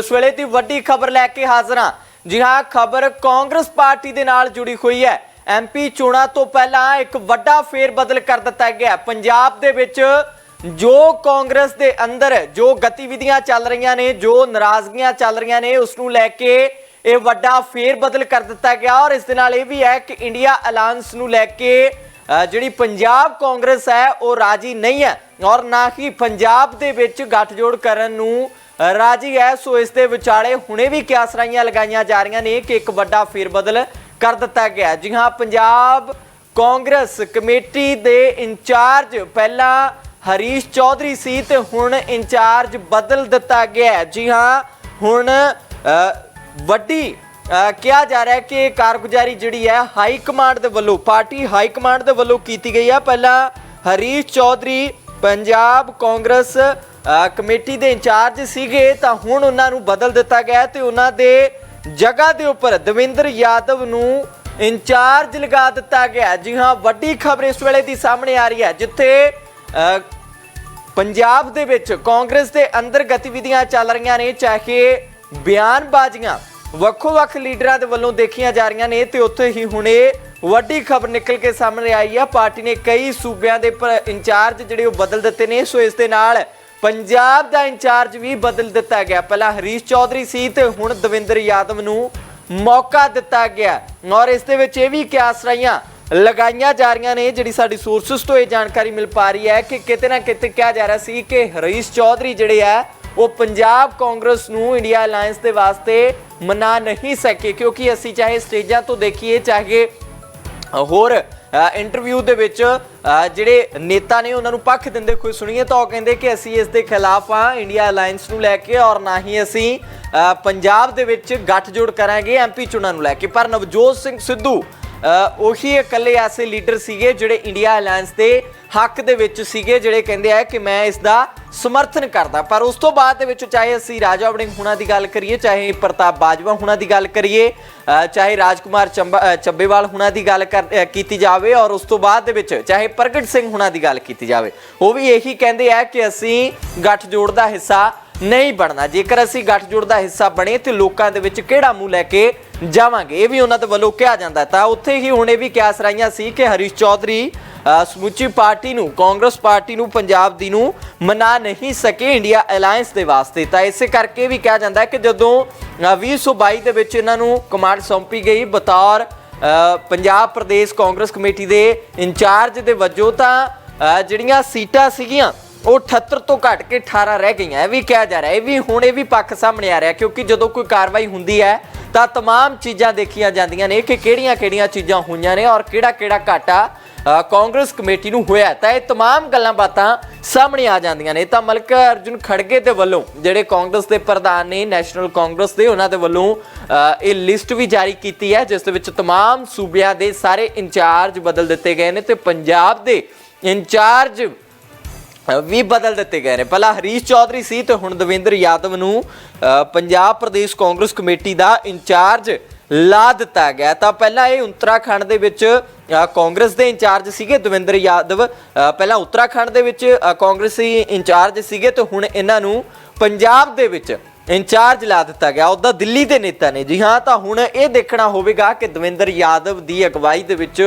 ਇਸ ਵੇਲੇ ਦੀ ਵੱਡੀ ਖਬਰ ਲੈ ਕੇ ਹਾਜ਼ਰ ਹਾਂ। ਜੀ ਹਾਂ, ਖਬਰ ਕਾਂਗਰਸ ਪਾਰਟੀ ਦੇ ਨਾਲ ਜੁੜੀ ਹੋਈ ਹੈ। ਐਮਪੀ ਚੋਣਾਂ ਤੋਂ ਪਹਿਲਾਂ ਇੱਕ ਵੱਡਾ ਫੇਰ ਬਦਲ ਕਰ ਦਿੱਤਾ ਗਿਆ। ਪੰਜਾਬ ਦੇ ਵਿੱਚ ਜੋ ਕਾਂਗਰਸ ਦੇ ਅੰਦਰ ਜੋ ਗਤੀਵਿਧੀਆਂ ਚੱਲ ਰਹੀਆਂ ਨੇ, ਜੋ ਨਾਰਾਜ਼ਗੀਆਂ ਚੱਲ ਰਹੀਆਂ ਨੇ, ਉਸ ਨੂੰ ਲੈ ਕੇ ਇਹ ਵੱਡਾ ਫੇਰ ਬਦਲ ਕਰ ਦਿੱਤਾ ਗਿਆ। ਔਰ ਇਸ ਦੇ ਨਾਲ ਇਹ ਵੀ ਹੈ ਕਿ ਇੰਡੀਆ ਅਲਾਈਅੰਸ ਨੂੰ ਲੈ ਕੇ ਜਿਹੜੀ ਪੰਜਾਬ ਕਾਂਗਰਸ ਹੈ, ਉਹ ਰਾਜੀ ਨਹੀਂ ਹੈ। ਔਰ ਨਾ ਹੀ ਪੰਜਾਬ ਦੇ ਵਿੱਚ ਗੱਠਜੋੜ ਕਰਨ ਨੂੰ ਰਾਜੀ ਹੈ, ਸੋ ਇਸ ਦੇ ਵਿਚਾਲੇ ਹੁਣੇ ਵੀ ਕਿਆਸਰਾਈਆਂ ਲਗਾਈਆਂ ਜਾ ਰਹੀਆਂ ਨੇ ਕਿ ਇੱਕ ਵੱਡਾ ਫੇਰਬਦਲ ਕਰ ਦਿੱਤਾ ਗਿਆ ਜੀ ਹਾਂ, ਪੰਜਾਬ ਕਾਂਗਰਸ ਕਮੇਟੀ ਦੇ ਇੰਚਾਰਜ, ਪਹਿਲਾਂ ਹਰੀਸ਼ ਚੌਧਰੀ ਸੀ ਤੇ ਹੁਣ ਇੰਚਾਰਜ ਬਦਲ ਦਿੱਤਾ ਗਿਆ ਜੀ ਹਾਂ, ਹੁਣ ਵੱਡੀ ਕਿਹਾ ਜਾ ਰਿਹਾ ਕਿ ਕਾਰਗੁਜ਼ਾਰੀ ਜਿਹੜੀ ਹੈ, ਹਾਈ ਕਮਾਂਡ ਦੇ ਵੱਲੋਂ, ਪਾਰਟੀ ਹਾਈ ਕਮਾਂਡ ਦੇ ਵੱਲੋਂ ਕੀਤੀ ਗਈ ਹੈ। ਪਹਿਲਾਂ ਹਰੀਸ਼ ਚੌਧਰੀ ਪੰਜਾਬ ਕਾਂਗਰਸ ਕਮੇਟੀ ਦੇ ਇੰਚਾਰਜ ਸੀਗੇ, ਤਾਂ ਹੁਣ ਉਹਨਾਂ ਨੂੰ ਬਦਲ ਦਿੱਤਾ ਗਿਆ ਹੈ ਤੇ ਉਹਨਾਂ ਦੇ ਜਗ੍ਹਾ ਦੇ ਉੱਪਰ ਦਵਿੰਦਰ ਯਾਦਵ ਨੂੰ ਇੰਚਾਰਜ ਲਗਾ ਦਿੱਤਾ ਗਿਆ। ਜੀ ਹਾਂ, ਵੱਡੀ ਖਬਰ ਇਸ ਵੇਲੇ ਦੀ ਸਾਹਮਣੇ ਆ ਰਹੀ ਹੈ, ਜਿੱਥੇ ਪੰਜਾਬ ਦੇ ਵਿੱਚ ਕਾਂਗਰਸ ਦੇ ਅੰਦਰ ਗਤੀਵਿਧੀਆਂ ਚੱਲ ਰਹੀਆਂ ਨੇ, ਚਾਹੇ ਬਿਆਨਬਾਜ਼ੀਆਂ ਵੱਖੋ-ਵੱਖ ਲੀਡਰਾਂ ਦੇ ਵੱਲੋਂ ਦੇਖੀਆਂ ਜਾ ਰਹੀਆਂ ਨੇ ਤੇ ਉੱਥੇ ਹੀ ਹੁਣੇ ਵੱਡੀ ਖਬਰ ਨਿਕਲ ਕੇ ਸਾਹਮਣੇ ਆਈ ਹੈ ਪਾਰਟੀ ਨੇ ਕਈ ਸੂਬਿਆਂ ਦੇ ਪ- ਇੰਚਾਰਜ ਜਿਹੜੇ ਉਹ ਬਦਲ ਦਿੱਤੇ ਨੇ, ਸੋ ਇਸ ਦੇ ਨਾਲ ਪੰਜਾਬ ਦਾ ਇੰਚਾਰਜ ਵੀ ਬਦਲ ਦਿੱਤਾ ਗਿਆ। ਪਹਿਲਾਂ ਹਰੀਸ਼ ਚੌਧਰੀ ਸੀ ਤੇ ਹੁਣ ਦਵਿੰਦਰ ਯਾਦਵ ਨੂੰ ਮੌਕਾ ਦਿੱਤਾ ਗਿਆ। ਔਰ ਇਸ ਦੇ ਵਿੱਚ ਇਹ ਵੀ ਕਿਆਸ ਰਹੀਆਂ ਲਗਾਈਆਂ ਜਾ ਰਹੀਆਂ ਨੇ, ਜਿਹੜੀ ਸਾਡੀ ਸੋਰਸਸ ਤੋਂ ਇਹ ਜਾਣਕਾਰੀ ਮਿਲ ਪਾ ਰਹੀ ਹੈ ਕਿ ਕਿਤੇ ਨਾ ਕਿਤੇ ਕਿਹਾ ਜਾ ਰਿਹਾ ਸੀ ਕਿ ਹਰੀਸ਼ ਚੌਧਰੀ ਜਿਹੜੇ ਆ ਉਹ ਪੰਜਾਬ ਕਾਂਗਰਸ ਨੂੰ ਇੰਡੀਆ ਅਲਾਈਅੰਸ ਦੇ ਵਾਸਤੇ ਮਨਾ ਨਹੀਂ ਸਕੇ, ਕਿਉਂਕਿ ਅਸੀਂ ਚਾਹੇ ਸਟੇਜਾਂ ਤੋਂ ਦੇਖੀਏ, ਚਾਹੇ ਹੋਰ ਇੰਟਰਵਿਊ ਦੇ ਵਿੱਚ ਜਿਹੜੇ ਨੇਤਾ ਨੇ ਉਹਨਾਂ ਨੂੰ ਪੱਖ ਦਿੰਦੇ ਕੋਈ ਸੁਣੀਏ, ਤਾਂ ਉਹ ਕਹਿੰਦੇ ਕਿ ਅਸੀਂ ਇਸ ਦੇ ਖਿਲਾਫ ਆ ਇੰਡੀਆ ਅਲਾਈਅੰਸ ਨੂੰ ਲੈ ਕੇ, ਔਰ ਨਾ ਹੀ ਅਸੀਂ ਪੰਜਾਬ ਦੇ ਵਿੱਚ ਗੱਠਜੋੜ ਕਰਾਂਗੇ ਐਮਪੀ ਚੋਣਾਂ ਨੂੰ ਲੈ ਕੇ। ਪਰ ਨਵਜੋਤ ਸਿੰਘ ਸਿੱਧੂ ਉਹੀ ਇਕੱਲੇ ਐਸੇ ਲੀਡਰ ਸੀਗੇ ਜਿਹੜੇ ਇੰਡੀਆ ਅਲਾਈਅੰਸ ਦੇ ਹੱਕ ਦੇ ਵਿੱਚ ਸੀਗੇ ਜਿਹੜੇ ਕਹਿੰਦੇ ਆ ਕਿ ਮੈਂ ਇਸ ਦਾ ਸਮਰਥਨ ਕਰਦਾ। ਪਰ ਉਸ ਤੋਂ ਬਾਅਦ ਦੇ ਵਿੱਚ ਚਾਹੇ ਅਸੀਂ ਰਾਜਾ ਵੜਿੰਗ ਹੁਣਾਂ ਦੀ ਗੱਲ ਕਰੀਏ ਚਾਹੇ ਪ੍ਰਤਾਪ ਬਾਜਵਾ ਹੁਣਾਂ ਦੀ ਗੱਲ ਕਰੀਏ ਚਾਹੇ ਰਾਜਕੁਮਾਰ ਚੰਬਾ- ਅ, ਚੱਬੇਵਾਲ ਹੁਣਾਂ ਦੀ ਗੱਲ ਕਰ- ਕੀਤੀ ਜਾਵੇ ਔਰ ਉਸ ਤੋਂ ਬਾਅਦ ਦੇ ਵਿੱਚ ਚਾਹੇ ਪ੍ਰਗਟ ਸਿੰਘ ਹੁਣਾਂ ਦੀ ਗੱਲ ਕੀਤੀ ਜਾਵੇ। ਉਹ ਵੀ ਇਹੀ ਕਹਿੰਦੇ ਆ ਕਿ ਅਸੀਂ ਗੱਠਜੋੜ ਦਾ ਹਿੱਸਾ ਨਹੀਂ ਬਣਨਾ। ਜੇਕਰ ਅਸੀਂ ਗੱਠਜੋੜ ਦਾ ਹਿੱਸਾ ਬਣੇ ਤੇ ਲੋਕਾਂ ਦੇ ਵਿੱਚ ਕਿਹੜਾ ਮੂੰਹ ਲੈ ਕੇ ਜਾਵਾਂਗੇ। ਇਹ ਵੀ ਉਹਨਾਂ ਦੇ ਵੱਲੋਂ ਕਿਹਾ ਜਾਂਦਾ ਤਾਂ ਉੱਥੇ ਹੀ ਹੁਣ ਇਹ ਵੀ ਕਿਆਸ ਰਾਈਆਂ ਸੀ ਕਿ ਹਰੀਸ਼ ਚੌਧਰੀ ਸਮੁੱਚੀ ਪਾਰਟੀ ਨੂੰ ਕਾਂਗਰਸ ਪਾਰਟੀ ਨੂੰ ਪੰਜਾਬ ਦੀ ਨੂੰ ਮਨਾ ਨਹੀਂ ਸਕੇ ਇੰਡੀਆ ਅਲਾਈਅੰਸ ਦੇ ਵਾਸਤੇ। ਤਾਂ ਇਸੇ ਕਰਕੇ ਵੀ ਕਿਹਾ ਜਾਂਦਾ ਕਿ ਜਦੋਂ ਅ, 2022 ਦੇ ਵਿੱਚ ਇਹਨਾਂ ਨੂੰ ਕਮਾਂਡ ਸੌਂਪੀ ਗਈ ਬਤੌਰ ਪੰਜਾਬ ਪ੍ਰਦੇਸ਼ ਕਾਂਗਰਸ ਕਮੇਟੀ ਦੇ ਇੰਚਾਰਜ ਦੇ ਵਜੋਂ ਤਾਂ ਜਿਹੜੀਆਂ ਸੀਟਾਂ ਸੀਗੀਆਂ ਉਹ 78 ਤੋਂ ਘਟ ਕੇ 18 ਰਹਿ ਗਈਆਂ। ਇਹ ਵੀ ਕਿਹਾ ਜਾ ਰਿਹਾ। ਇਹ ਵੀ ਹੁਣ ਇਹ ਵੀ ਪੱਖ ਸਾਹਮਣੇ ਆ ਰਿਹਾ ਕਿਉਂਕਿ ਜਦੋਂ ਕੋਈ ਕਾਰਵਾਈ ਹੁੰਦੀ ਹੈ ਤਾਂ तमाम ਚੀਜ਼ਾਂ ਦੇਖੀਆਂ ਜਾਂਦੀਆਂ ਨੇ ਕਿ ਕਿਹੜੀਆਂ-ਕਿਹੜੀਆਂ ਚੀਜ਼ਾਂ ਹੋਈਆਂ ਨੇ ਔਰ ਕਿਹੜਾ-ਕਿਹੜਾ ਘਾਟਾ ਅ, ਕਾਂਗਰਸ ਕਮੇਟੀ ਨੂੰ ਹੋਇਆ ਤਾਂ ਇਹ तमाम ਗੱਲਾਂ ਬਾਤਾਂ ਸਾਹਮਣੇ ਆ ਜਾਂਦੀਆਂ ਨੇ ਤਾਂ ਮਲਕ ਅਰਜੁਨ ਖੜਗੇ ਦੇ ਵੱਲੋਂ ਜਿਹੜੇ ਕਾਂਗਰਸ ਦੇ ਪ੍ਰਧਾਨ ਨੇ ਨੈਸ਼ਨਲ ਕਾਂਗਰਸ ਦੇ ਉਹਨਾਂ ਦੇ ਵੱਲੋਂ ਅ, ਇਹ ਲਿਸਟ ਵੀ ਜਾਰੀ ਕੀਤੀ ਹੈ ਜਿਸ ਦੇ ਵਿੱਚ तमाम ਸੂਬਿਆਂ ਦੇ ਸਾਰੇ ਇੰਚਾਰਜ ਬਦਲ ਦਿੱਤੇ ਗਏ ਨੇ ਤੇ ਪੰਜਾਬ ਦੇ ਇੰਚਾਰਜ ਵੀ ਬਦਲ ਦਿੱਤੇ ਗਏ ਨੇ। ਪਹਿਲਾਂ ਹਰੀਸ਼ ਚੌਧਰੀ ਸੀ ਤੇ ਹੁਣ ਦਵਿੰਦਰ ਯਾਦਵ ਨੂੰ ਪੰਜਾਬ ਪ੍ਰਦੇਸ਼ ਕਾਂਗਰਸ ਕਮੇਟੀ ਦਾ ਇੰਚਾਰਜ ਲਾ ਦਿੱਤਾ ਗਿਆ। ਤਾਂ ਪਹਿਲਾਂ ਇਹ ਉੱਤਰਾਖੰਡ ਦੇ ਵਿੱਚ ਕਾਂਗਰਸ ਦੇ ਇੰਚਾਰਜ ਸੀਗੇ ਦਵਿੰਦਰ ਯਾਦਵ। ਪਹਿਲਾਂ ਉੱਤਰਾਖੰਡ ਦੇ ਵਿੱਚ ਕਾਂਗਰਸੀ ਇੰਚਾਰਜ ਸੀਗੇ ਤੇ ਹੁਣ ਇਹਨਾਂ ਨੂੰ ਪੰਜਾਬ ਦੇ ਵਿੱਚ ਇੰਚਾਰਜ ਲਾ ਦਿੱਤਾ ਗਿਆ। ਉਹਦਾ ਦਿੱਲੀ ਦੇ ਨੇਤਾ ਨੇ ਜੀ। ਹਾਂ, ਤਾਂ ਹੁਣ ਇਹ ਦੇਖਣਾ ਹੋਵੇਗਾ ਕਿ ਦਵਿੰਦਰ ਯਾਦਵ ਦੀ ਅਗਵਾਈ ਦੇ ਵਿੱਚ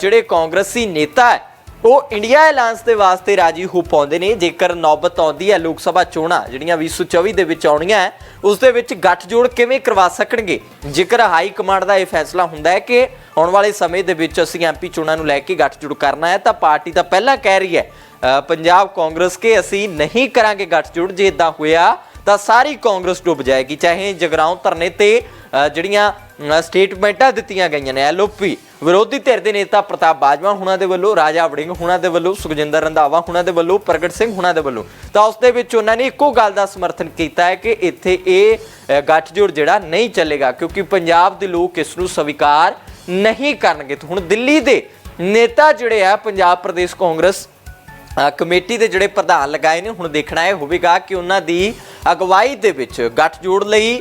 ਜਿਹੜੇ ਕਾਂਗਰਸੀ ਨੇਤਾ ਹੈ ਉਹ ਇੰਡੀਆ ਐਲਾਂਸ ਦੇ ਵਾਸਤੇ ਰਾਜੀ ਹੋ ਪਾਉਂਦੇ ਨੇ। ਜੇਕਰ ਨੌਬਤ ਆਉਂਦੀ ਹੈ, ਲੋਕ ਸਭਾ ਚੋਣਾਂ ਜਿਹੜੀਆਂ 2024 ਦੇ ਵਿੱਚ ਆਉਣੀਆਂ ਹੈ, ਉਸ ਦੇ ਵਿੱਚ ਗੱਠਜੋੜ ਕਿਵੇਂ ਕਰਵਾ ਸਕਣਗੇ? ਜੇਕਰ ਹਾਈ ਕਮਾਂਡ ਦਾ ਇਹ ਫੈਸਲਾ ਹੁੰਦਾ ਹੈ ਕਿ ਆਉਣ ਵਾਲੇ ਸਮੇਂ ਦੇ ਵਿੱਚ ਅਸੀਂ ਐਮਪੀ ਚੋਣਾਂ ਨੂੰ ਲੈ ਕੇ ਗੱਠਜੋੜ ਕਰਨਾ ਹੈ, ਤਾਂ ਪਾਰਟੀ ਤਾਂ ਪਹਿਲਾਂ ਕਹਿ ਰਹੀ ਹੈ ਪੰਜਾਬ ਕਾਂਗਰਸ ਕੇ ਅਸੀਂ ਨਹੀਂ ਕਰਾਂਗੇ ਗੱਠਜੋੜ, ਜੇ ਇਦਾਂ ਹੋਇਆ ਤਾਂ ਸਾਰੀ ਕਾਂਗਰਸ ਡੁੱਬ ਜਾਏਗੀ, ਚਾਹੇ ਜਗਰਾਉਂ ਧਰਨੇ ਤੇ ਜਿਹੜੀਆਂ ਸਟੇਟਮੈਂਟਾਂ ਦਿੱਤੀਆਂ ਗਈਆਂ ਨੇ ਐਲਓਪੀ। ਵਿਰੋਧੀ ਧਿਰ ਦੇ ਨੇਤਾ ਪ੍ਰਤਾਪ ਬਾਜਵਾ ਹੁਣਾਂ ਦੇ ਵੱਲੋਂ ਰਾਜਾ ਵੜਿੰਗ ਹੁਣਾਂ ਦੇ ਵੱਲੋਂ ਸੁਖਜਿੰਦਰ ਰੰਧਾਵਾ ਹੁਣਾਂ ਦੇ ਵੱਲੋਂ ਪ੍ਰਗਟ ਸਿੰਘ ਹੁਣਾਂ ਦੇ ਵੱਲੋਂ। ਤਾਂ ਉਸ ਦੇ ਵਿੱਚ ਉਹਨਾਂ ਨੇ ਇੱਕੋ ਗੱਲ ਦਾ ਸਮਰਥਨ ਕੀਤਾ ਹੈ ਕਿ ਇੱਥੇ ਇਹ ਅ, ਗੱਠਜੋੜ ਜਿਹੜਾ ਨਹੀਂ ਚੱਲੇਗਾ ਕਿਉਂਕਿ ਪੰਜਾਬ ਦੇ ਲੋਕ ਇਸ ਨੂੰ ਸਵੀਕਾਰ ਨਹੀਂ ਕਰਨਗੇ। ਤੇ ਹੁਣ ਦਿੱਲੀ ਦੇ ਨੇਤਾ ਜਿਹੜੇ ਆ ਪੰਜਾਬ ਪ੍ਰਦੇਸ਼ ਕਾਂਗਰਸ ਕਮੇਟੀ ਦੇ ਜਿਹੜੇ ਪ੍ਰਧਾਨ ਲਗਾਏ ਨੇ ਹੁਣ ਦੇਖਣਾ ਇਹ ਹੋਵੇਗਾ ਕਿ ਉਹਨਾਂ ਦੀ ਅਗਵਾਈ ਦੇ ਵਿੱਚ ਗੱਠਜੋੜ ਲਈ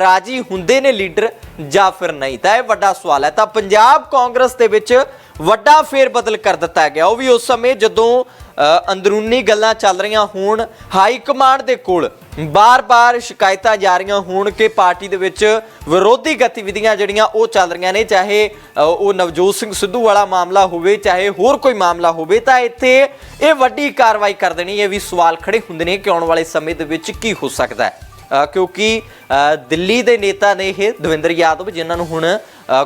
ਰਾਜੀ ਹੁੰਦੇ ਨੇ ਲੀਡਰ ਜਾਂ ਫਿਰ ਨਹੀਂ? ਤਾਂ ਇਹ ਵੱਡਾ ਸਵਾਲ ਹੈ। ਤਾਂ ਪੰਜਾਬ ਕਾਂਗਰਸ ਦੇ ਵਿੱਚ ਵੱਡਾ ਫੇਰ ਬਦਲ ਕਰ ਦਿੱਤਾ ਗਿਆ। ਉਹ ਵੀ ਉਸ ਸਮੇਂ ਜਦੋਂ ਅੰਦਰੂਨੀ ਗੱਲਾਂ ਚੱਲ ਰਹੀਆਂ ਹੋਣ, ਹਾਈ ਕਮਾਂਡ ਦੇ ਕੋਲ ਬਾਰ-ਬਾਰ ਸ਼ਿਕਾਇਤਾਂ ਜਾ ਰਹੀਆਂ ਹੋਣ ਕਿ ਪਾਰਟੀ ਦੇ ਵਿੱਚ ਵਿਰੋਧੀ ਗਤੀਵਿਧੀਆਂ ਜਿਹੜੀਆਂ ਉਹ ਚੱਲ ਰਹੀਆਂ ਨੇ, ਚਾਹੇ ਉਹ ਨਵਜੋਤ ਸਿੰਘ ਸਿੱਧੂ ਵਾਲਾ ਮਾਮਲਾ ਹੋਵੇ, ਚਾਹੇ ਹੋਰ ਕੋਈ ਮਾਮਲਾ ਹੋਵੇ, ਤਾਂ ਇੱਥੇ ਇਹ ਵੱਡੀ ਕਾਰਵਾਈ ਕਰ ਦੇਣੀ। ਇਹ ਵੀ ਸਵਾਲ ਖੜੇ ਹੁੰਦੇ ਨੇ ਕਿ ਆਉਣ ਵਾਲੇ ਸਮੇਂ ਦੇ ਵਿੱਚ ਕੀ ਹੋ ਸਕਦਾ ਹੈ। ਕਿਉਂਕਿ ਦਿੱਲੀ ਦੇ ਨੇਤਾ ਨੇ ਇਹ ਦਵਿੰਦਰ ਯਾਦਵ, ਜਿਨ੍ਹਾਂ ਨੂੰ ਹੁਣ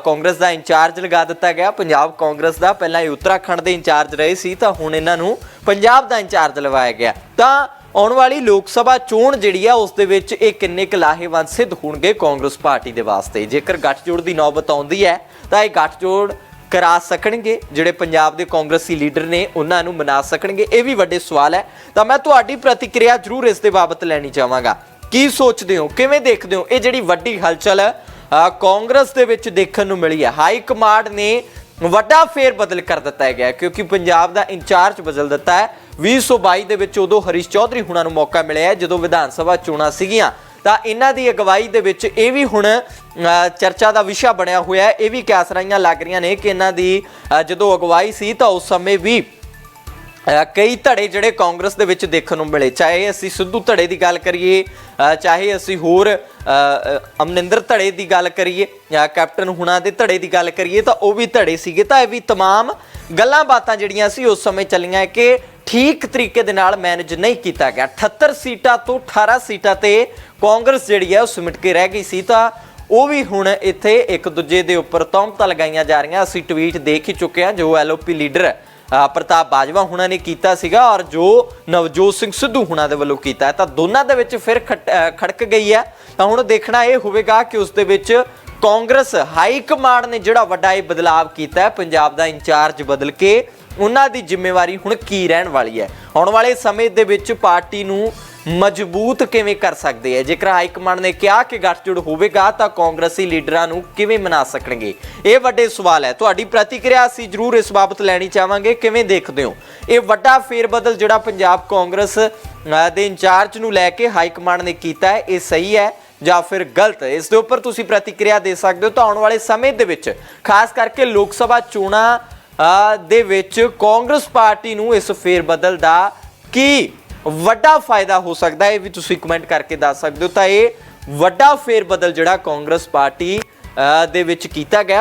ਕਾਂਗਰਸ ਦਾ ਇੰਚਾਰਜ ਲਗਾ ਦਿੱਤਾ ਗਿਆ। ਪੰਜਾਬ ਕਾਂਗਰਸ ਦਾ ਪਹਿਲਾਂ ਇਹ ਉੱਤਰਾਖੰਡ ਦੇ ਇੰਚਾਰਜ ਰਹੇ ਸੀ, ਤਾਂ ਹੁਣ ਇਹਨਾਂ ਨੂੰ ਪੰਜਾਬ ਦਾ ਇੰਚਾਰਜ ਲਵਾਇਆ ਗਿਆ। ਤਾਂ ਆਉਣ ਵਾਲੀ ਲੋਕ ਸਭਾ ਚੋਣ ਜਿਹੜੀ ਆ, ਉਸ ਦੇ ਵਿੱਚ ਇਹ ਕਿੰਨੇ ਕੁ ਲਾਹੇਵੰਦ ਸਿੱਧ ਹੋਣਗੇ ਕਾਂਗਰਸ ਪਾਰਟੀ ਦੇ ਵਾਸਤੇ? ਜੇਕਰ ਗੱਠਜੋੜ ਦੀ ਨੌਬਤ ਆਉਂਦੀ ਹੈ, ਤਾਂ ਇਹ ਗੱਠਜੋੜ ਕਰਾ ਸਕਣਗੇ। ਜਿਹੜੇ ਪੰਜਾਬ ਦੇ ਕਾਂਗਰਸੀ ਲੀਡਰ ਨੇ, ਉਹਨਾਂ ਨੂੰ ਮਨਾ ਸਕਣਗੇ। ਇਹ ਵੀ ਵੱਡੇ ਸਵਾਲ ਹੈ। ਤਾਂ ਮੈਂ ਤੁਹਾਡੀ ਪ੍ਰਤੀਕਿਰਿਆ ਜ਼ਰੂਰ ਇਸ ਦੇ ਬਾਬਤ ਲੈਣੀ ਚਾਹਾਂਗਾ। ਕੀ ਸੋਚਦੇ ਹੋ? ਕਿਵੇਂ ਦੇਖਦੇ ਹੋ? ਇਹ ਜਿਹੜੀ ਵੱਡੀ ਹਲਚਲ ਅ, ਕਾਂਗਰਸ ਦੇ ਵਿੱਚ ਦੇਖਣ ਨੂੰ ਮਿਲੀ ਹੈ। ਹਾਈ ਕਮਾਂਡ ਨੇ ਵੱਡਾ ਫੇਰ ਬਦਲ ਕਰ ਦਿੱਤਾ ਗਿਆ ਕਿਉਂਕਿ ਪੰਜਾਬ ਦਾ ਇੰਚਾਰਜ ਬਦਲ ਦਿੱਤਾ ਹੈ। 2022 ਦੇ ਵਿੱਚ ਉਦੋਂ ਹਰੀਸ਼ ਚੌਧਰੀ ਹੁਣਾਂ ਨੂੰ ਮੌਕਾ ਮਿਲਿਆ ਜਦੋਂ ਵਿਧਾਨ ਸਭਾ ਚੋਣਾਂ ਸੀਗੀਆਂ। ਤਾਂ ਇਹਨਾਂ ਦੀ ਅਗਵਾਈ ਦੇ ਵਿੱਚ ਇਹ ਵੀ ਹੁਣ ਚਰਚਾ ਦਾ ਵਿਸ਼ਾ ਬਣਿਆ ਹੋਇਆ ਹੈ। ਇਹ ਵੀ ਕਿਆਸਰਾਈਆਂ ਲੱਗ ਰਹੀਆਂ ਨੇ ਕਿ ਇਹਨਾਂ ਦੀ ਜਦੋਂ ਅਗਵਾਈ ਸੀ ਤਾਂ ਉਸ ਸਮੇਂ ਵੀ ਕਈ ਧੜੇ ਜਿਹੜੇ ਕਾਂਗਰਸ ਦੇ ਵਿੱਚ ਦੇਖਣ ਨੂੰ ਮਿਲੇ ਚਾਹੇ ਅਸੀਂ ਸਿੱਧੂ ਧੜੇ ਦੀ ਗੱਲ ਕਰੀਏ ਅ, ਚਾਹੇ ਅਸੀਂ ਹੋਰ ਅ, ਅ, ਅਮਨਿੰਦਰ ਧੜੇ ਦੀ ਗੱਲ ਕਰੀਏ ਜਾਂ ਕੈਪਟਨ ਹੁਣਾ ਦੇ ਧੜੇ ਦੀ ਗੱਲ ਕਰੀਏ ਤਾਂ ਉਹ ਵੀ ਧੜੇ ਸੀਗੇ ਤਾਂ ਇਹ ਵੀ तमाम ਗੱਲਾਂ ਬਾਤਾਂ ਜਿਹੜੀਆਂ ਸੀ ਉਸ ਸਮੇਂ ਚੱਲੀਆਂ ਕਿ ਠੀਕ ਤਰੀਕੇ ਦੇ ਨਾਲ ਮੈਨੇਜ ਨਹੀਂ ਕੀਤਾ ਗਿਆ 78 ਸੀਟਾਂ ਤੋਂ 18 ਸੀਟਾਂ ਤੇ ਕਾਂਗਰਸ ਜਿਹੜੀ ਹੈ ਉਹ ਸਿਮਟ ਕੇ ਰਹਿ ਗਈ ਸੀ ਤਾਂ ਉਹ ਵੀ ਹੁਣ ਇੱਥੇ ਇੱਕ ਦੂਜੇ ਦੇ ਉੱਪਰ ਤੌਮਤਾਂ ਲਗਾਈਆਂ ਜਾ ਰਹੀਆਂ ਅਸੀਂ ਟਵੀਟ ਦੇਖ ਹੀ ਚੁੱਕੇ ਹਾਂ ਜੋ ਐਲਓਪੀ ਲੀਡਰ ਅ, ਪ੍ਰਤਾਪ ਬਾਜਵਾ ਹੁਣਾਂ ਨੇ ਕੀਤਾ ਸੀਗਾ ਔਰ ਜੋ ਨਵਜੋਤ ਸਿੰਘ ਸਿੱਧੂ ਹੁਣਾਂ ਦੇ ਵੱਲੋਂ ਕੀਤਾ ਹੈ, ਤਾਂ ਦੋਨਾਂ ਦੇ ਵਿੱਚ ਫਿਰ ਖਟ- ਖੜਕ ਗਈ ਹੈ। ਤਾਂ ਹੁਣ ਦੇਖਣਾ ਇਹ ਹੋਵੇਗਾ ਕਿ ਉਸ ਦੇ ਵਿੱਚ ਕਾਂਗਰਸ, ਹਾਈ ਕਮਾਂਡ ਨੇ ਜਿਹੜਾ ਵੱਡਾ ਇਹ ਬਦਲਾਅ ਕੀਤਾ ਹੈ, ਪੰਜਾਬ ਦਾ ਇੰਚਾਰਜ ਬਦਲ ਕੇ, ਉਹਨਾਂ ਦੀ ਜ਼ਿੰਮੇਵਾਰੀ ਹੁਣ ਕੀ ਰਹਿਣ ਵਾਲੀ ਹੈ? ਆਉਣ ਵਾਲੇ ਸਮੇਂ ਦੇ ਵਿੱਚ ਪਾਰਟੀ ਨੂੰ ਮਜ਼ਬੂਤ ਕਿਵੇਂ ਕਰ ਸਕਦੇ ਹੈ? ਜੇਕਰ ਹਾਈ ਕਮਾਂਡ ਨੇ ਕਿਹਾ ਕਿ ਗੱਠਜੋੜ ਹੋਵੇਗਾ, ਤਾਂ ਕਾਂਗਰਸੀ ਲੀਡਰਾਂ ਨੂੰ ਕਿਵੇਂ ਮਨਾ ਸਕਣਗੇ? ਇਹ ਵੱਡੇ ਸਵਾਲ ਹੈ। ਤੁਹਾਡੀ ਪ੍ਰਤੀਕਿਰਿਆ ਅਸੀਂ ਜਰੂਰ ਇਸ ਬਾਬਤ ਲੈਣੀ ਚਾਹਾਂਗੇ। ਕਿਵੇਂ ਦੇਖਦੇ ਹੋ? ਇਹ ਵੱਡਾ ਫੇਰਬਦਲ ਜਿਹੜਾ ਪੰਜਾਬ ਕਾਂਗਰਸ ਦੇ ਇੰਚਾਰਜ ਨੂੰ ਲੈ ਕੇ ਹਾਈ ਕਮਾਂਡ ਨੇ ਕੀਤਾ ਹੈ, ਇਹ ਸਹੀ ਹੈ ਜਾਂ ਫਿਰ ਗਲਤ? ਇਸ ਦੇ ਉੱਪਰ ਤੁਸੀਂ ਪ੍ਰਤੀਕਿਰਿਆ ਦੇ ਸਕਦੇ ਹੋ। ਤਾਂ ਆਉਣ ਵਾਲੇ ਸਮੇਂ ਦੇ ਵਿੱਚ, ਖਾਸ ਕਰਕੇ ਲੋਕ ਸਭਾ ਚੋਣਾਂ ਦੇ ਵਿੱਚ ਕਾਂਗਰਸ ਪਾਰਟੀ ਨੂੰ ਇਸ ਫੇਰਬਦਲ ਦਾ ਕੀ ਵੱਡਾ ਫਾਇਦਾ ਹੋ ਸਕਦਾ ਹੈ, ਇਹ ਵੀ ਤੁਸੀਂ ਕਮੈਂਟ ਕਰਕੇ ਦੱਸ ਸਕਦੇ ਹੋ। ਤਾਂ ਇਹ ਵੱਡਾ ਫੇਰਬਦਲ ਜਿਹੜਾ ਕਾਂਗਰਸ ਪਾਰਟੀ ਦੇ ਵਿੱਚ ਕੀਤਾ ਗਿਆ।